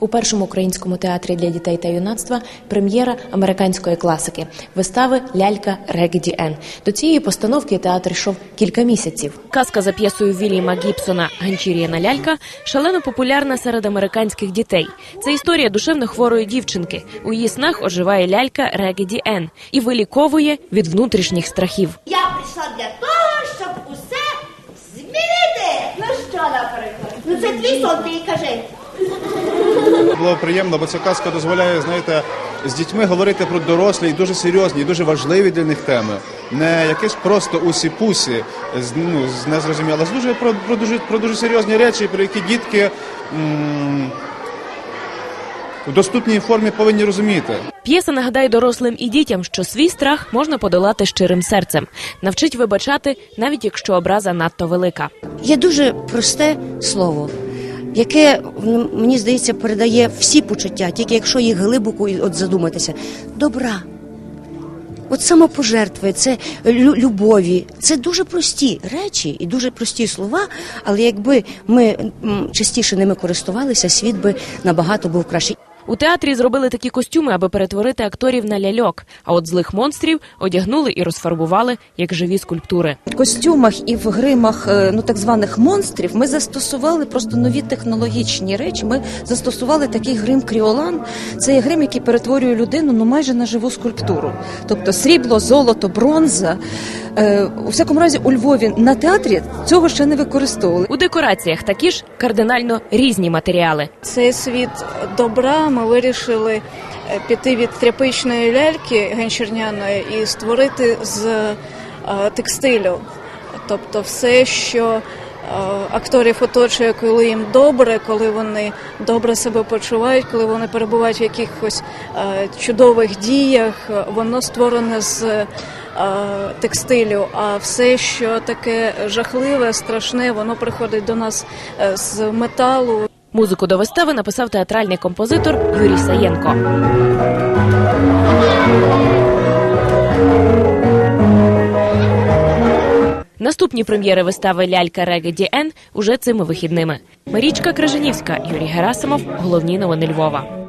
У першому українському театрі для дітей та юнацтва прем'єра американської класики вистави Лялька Регеді Ен. До цієї постановки театр йшов кілька місяців. Казка за п'єсою Вільяма Гібсона Ганчір'яна лялька шалено популярна серед американських дітей. Це історія душевно хворої дівчинки. У її снах оживає лялька Регеді Ен і виліковує від внутрішніх страхів. Я прийшла для того, щоб усе змінити. Ну що, наприклад? Ну це твій сон, ти кажи. Було приємно, бо ця казка дозволяє, знаєте, з дітьми говорити про дорослі і дуже серйозні, і дуже важливі для них теми. Не якесь просто усі-пусі, з, ну, з незрозуміло, а з дуже про, про дуже про дуже серйозні речі, про які дітки м- в доступній формі повинні розуміти. П'єса нагадає дорослим і дітям, що свій страх можна подолати щирим серцем, навчить вибачати, навіть якщо образа надто велика. Є дуже просте слово, яке м, мені здається передає всі почуття, тільки якщо їх глибоко от задуматися. Добра. От самопожертви, це любові, це дуже прості речі і дуже прості слова. Але якби ми частіше ними користувалися, світ би набагато був кращий. У театрі зробили такі костюми, аби перетворити акторів на ляльок. А от злих монстрів одягнули і розфарбували як живі скульптури. В костюмах і в гримах е, ну так званих монстрів ми застосували просто нові технологічні речі. Ми застосували такий грим кріолан. Це є грим, який перетворює людину ну майже на живу скульптуру. Тобто срібло, золото, бронза. Е, У всякому разі, у Львові на театрі цього ще не використовували. У декораціях такі ж кардинально різні матеріали. цей світ добра ми вирішили е, піти від тряпичної ляльки генчерняної і створити з е, текстилю. Тобто все, що е, акторів оточує, коли їм добре, коли вони добре себе почувають, коли вони перебувають в якихось чудових діях, воно створене з текстилю. А все, що таке жахливе, страшне, воно приходить до нас з металу. Музику до вистави написав театральний композитор Юрій Саєнко. Наступні прем'єри вистави Лялька Реге Діен уже цими вихідними. Марічка Крижанівська, Юрій Герасимов. Головні новини Львова.